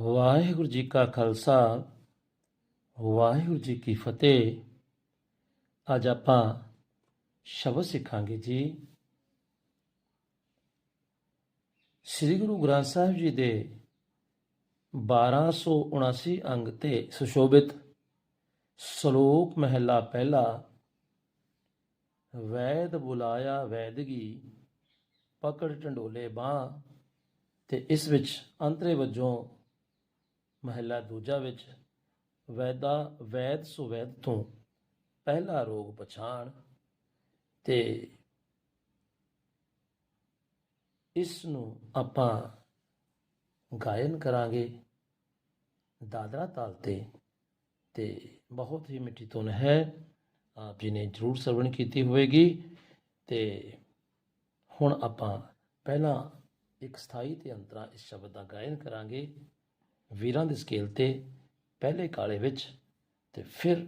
ਵਾਹਿਗੁਰੂ ਜੀ ਕਾ ਖਾਲਸਾ, ਵਾਹਿਗੁਰੂ ਜੀ ਕੀ ਫਤਿਹ। ਅੱਜ ਆਪਾਂ ਸ਼ਬਦ ਸਿੱਖਾਂਗੇ ਜੀ। ਸ੍ਰੀ ਗੁਰੂ ਗ੍ਰੰਥ ਸਾਹਿਬ ਜੀ ਦੇ 1279 ਅੰਗ ਤੇ ਸੁਸ਼ੋਭਿਤ ਸ਼ਲੋਕ ਮਹਿਲਾ ਪਹਿਲਾ, ਵੈਦ ਬੁਲਾਇਆ ਵੈਦਗੀ, ਪਕੜ ਢੰਡੋਲੇ ਬਾਹ ਤੇ ਇਸ ਵਿੱਚ ਅੰਤਰੇ ਵਜੋਂ ਮਹਿਲਾ ਦੂਜਾ ਵਿੱਚ ਵੈਦਾ, ਵੈਦ ਸੁਵੈਦ ਤੋਂ ਪਹਿਲਾ ਰੋਗ ਪਛਾਣ ਤੇ ਇਸ ਨੂੰ ਆਪਾਂ ਗਾਇਨ ਕਰਾਂਗੇ ਦਾਦਰਾ ਤਾਲ ਤੇ ਤੇ ਬਹੁਤ ਹੀ ਮਿੱਠੀ ਧੁਨ ਹੈ। ਆਪ ਜੀ ਨੇ ਜ਼ਰੂਰ ਸਰਵਣ ਕੀਤੀ ਹੋਵੇਗੀ ਤੇ ਹੁਣ ਆਪਾਂ ਪਹਿਲਾਂ ਇੱਕ ਸਥਾਈ ਤੇ ਅੰਤਰਾ ਇਸ ਸ਼ਬਦ ਦਾ ਗਾਇਨ ਕਰਾਂਗੇ। ਵੀਰਾਂ ਦੇ ਸਕੇਲ ਤੇ ਪਹਿਲੇ ਕਾਲੇ ਵਿੱਚ ਤੇ ਫਿਰ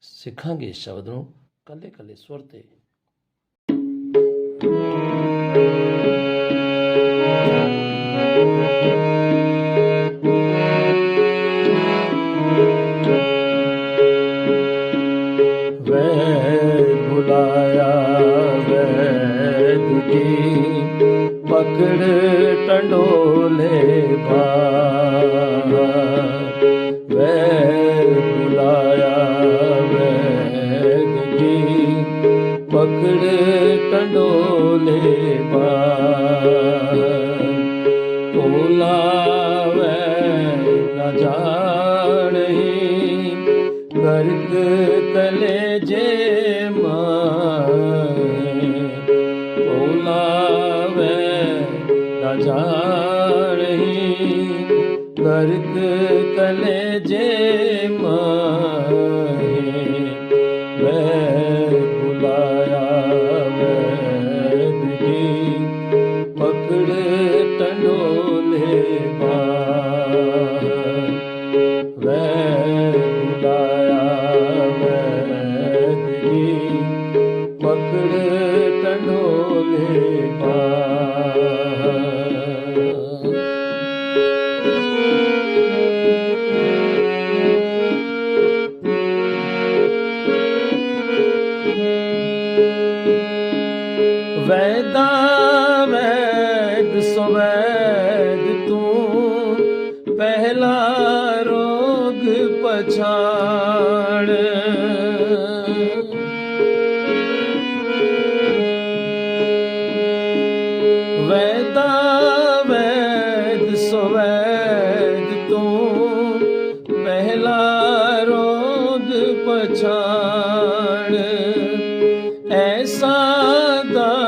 ਸਿੱਖਾਂਗੇ ਇਸ ਸ਼ਬਦ ਨੂੰ ਕੱਲੇ ਕੱਲੇ ਸੁਰ ਤੇ। ਗਰਗ ਕਲੇ ਜੇ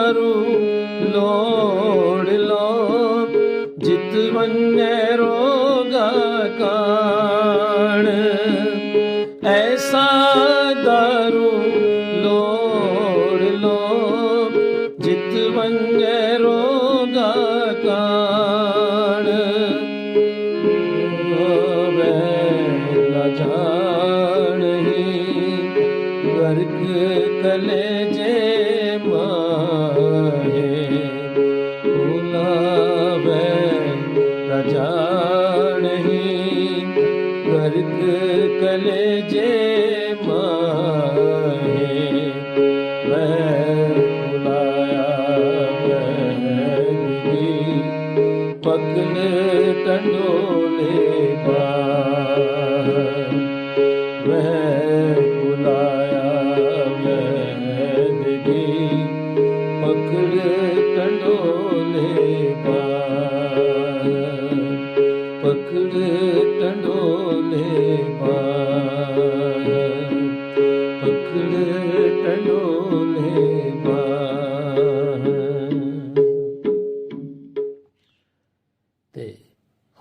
ਦਾਰੂ ਲੋੜ ਲੋ ਜਿਤ ਵੰਨੇ ਰੋਗਾ ਕਾਣ। ਐਸਾ ਦਾਰੂ ਲੋੜ ਲੋ ਜਿਤ ਵੰਨੇ ਰੋਗਾ ਕਾਣ। ਹੋਵੇ ਨਾ ਜਾਣਹੀ ਗਰਗ ਕਲੇ ਗਰਗ ਕਲੇ ਜੇ ਮਾਹੇ ਮੈਂ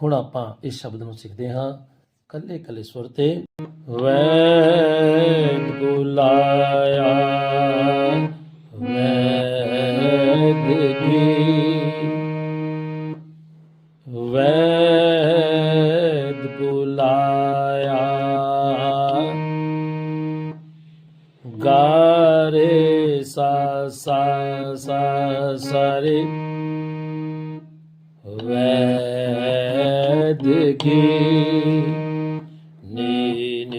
ਹੁਣ ਆਪਾਂ ਇਸ ਸ਼ਬਦ ਨੂੰ ਸਿੱਖਦੇ ਹਾਂ। ਕੱਲੇ ਕੱਲੇ ਸੁਰ ਤੇ ਵੈਦ ਬੁਲਾਇਆ ਵੈਦ ਕੀ ਵੈਦ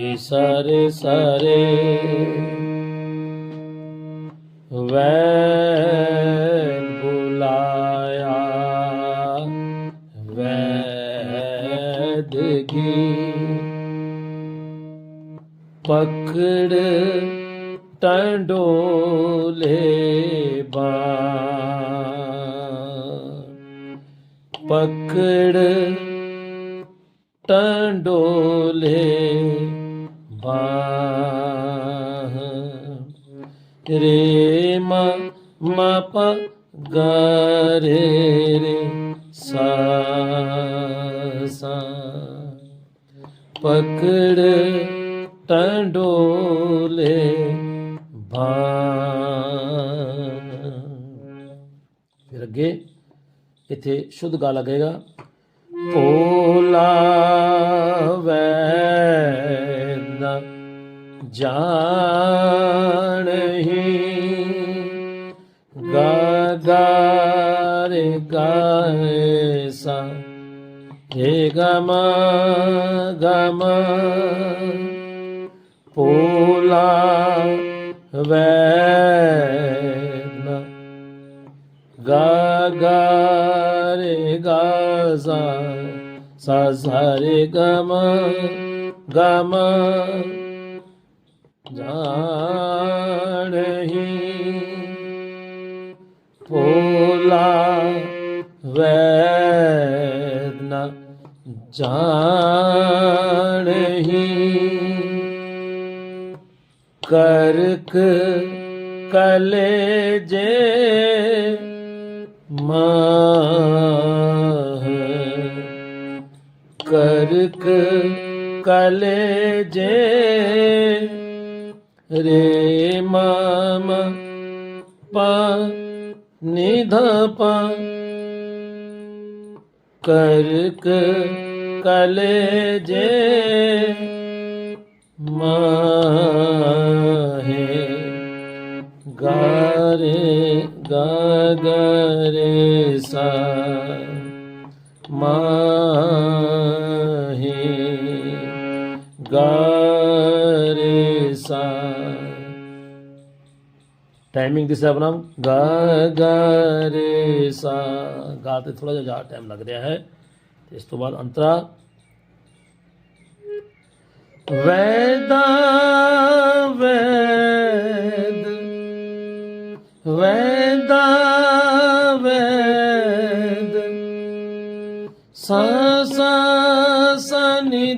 ਨੀ ਨੀ ਸਾਰੇ ਬੁਲਾਇਆ ਵੈਦਗੀ ਪਕੜ ਟੰਡੋਲੇ ਬਾ ਪਕੜ ਟੰਡੋਲੇ ਬਾਹ ਰੇ ਮ ਮ ਪ ਗ ਰੇ ਰੇ ਸਾ ਸਾ ਪਕੜ ਟੰਡੋਲੇ ਬਾ ਫਿਰ ਅੱਗੇ ਇੱਥੇ ਸ਼ੁੱਧ ਗਾ ਲੱਗੇਗਾ। ਭੋਲਾ जनहि हे गम गम। पोला वैन गगारे ग ससरि गम गम। ਭੋਲਾ ਵੈਦਨਾ ਜਾਣਹੀ। ਕਰਕ ਕਲੇ ਜੇ ਮਾਹ। ਕਰਕ ਕਲੇ ਜੇ ਰੇ ਮਮ ਪ निधप कर्क कलेजे माहे। गारे गागरे सा माहे। गारे सा ਗਾਰੇ ਸਾ ਟਾਈਮਿੰਗ ਦਿਸ ਆਪਣਾ ਗਾ ਗਾ ਰੇ ਸਾ ਗਾ ਤੇ ਥੋੜਾ ਜਿਹਾ ਜ਼ਿਆਦਾ ਟਾਈਮ ਲੱਗ ਰਿਹਾ ਹੈ ਤੇ ਇਸ ਤੋਂ ਬਾਅਦ ਅੰਤਰਾ ਵੈਦਾ ਵੈਦ ਵੈਦਾ ਵੈਦ ਸਾ ਸਾ ਸਾ ਨੀ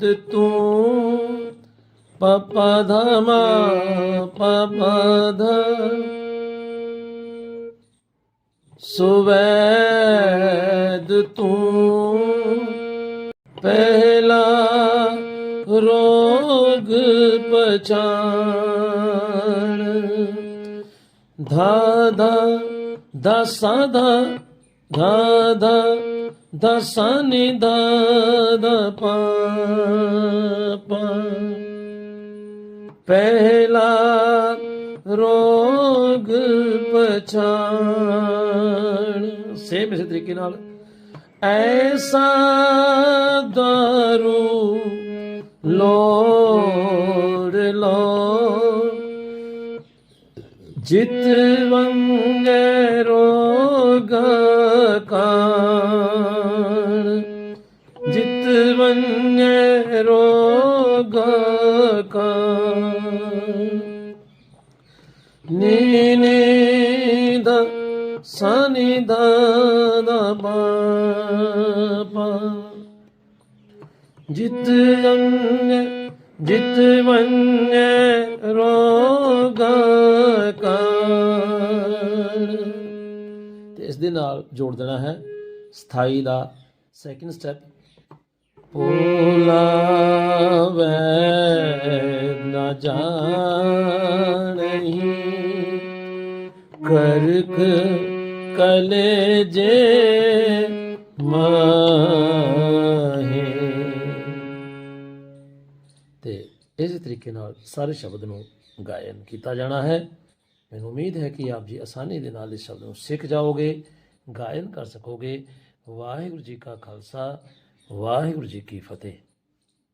ਧ ਤੂੰ ਪਪ ਧਮ ਸੁਵੈਦ ਤੂੰ ਪਹਿਲਾ ਰੋਗ ਪਛਾਣ ਧਾ ਧਾ ਦਸਾ ਧਾ ਧਾ ਧਾ ਦਸਾ ਨੀ ਧਾ ਪਾ ਪਹਿਲਾ ਰੋਗ ਪਛਾਣ। ਸੇਮ ਇਸੇ ਤਰੀਕੇ ਨਾਲ। ਐਸਾ ਦਾਰੂ, ਲੋੜ ਲੋ ਜਿਤ ਵੰਗੇ ਰੋਗ ਨੀ ਨੀ ਦ ਸਨੀ ਦ ਦ ਪਾ ਪਾ ਜਿਤ ਅੰਗ ਜਿਤ ਵੰਗੇ ਰੋਗ ਕਾਣ ਤੇ ਇਸ ਦੇ ਨਾਲ ਜੋੜ ਦੇਣਾ ਹੈ ਸਥਾਈ ਦਾ ਸੈਕਿੰਡ ਸਟੈਪ ਪੋਲਾ ਨਾ ਜਾਣਹੀ। ਕਰਕ ਕਲੇ ਜੇ ਮਾਹੇ। ਤੇ ਇਸੇ ਤਰੀਕੇ ਨਾਲ ਸਾਰੇ ਸ਼ਬਦ ਨੂੰ ਗਾਇਨ ਕੀਤਾ ਜਾਣਾ ਹੈ। ਮੈਨੂੰ ਉਮੀਦ ਹੈ ਕਿ ਆਪ ਜੀ ਆਸਾਨੀ ਦੇ ਨਾਲ ਇਸ ਸ਼ਬਦ ਨੂੰ ਸਿੱਖ ਜਾਓਗੇ, ਗਾਇਨ ਕਰ ਸਕੋਗੇ। ਵਾਹਿਗੁਰੂ ਜੀ ਕਾ ਖਾਲਸਾ ਵਾਹਿਗੁਰੂ ਜੀ ਕੀ ਫਤਿਹ।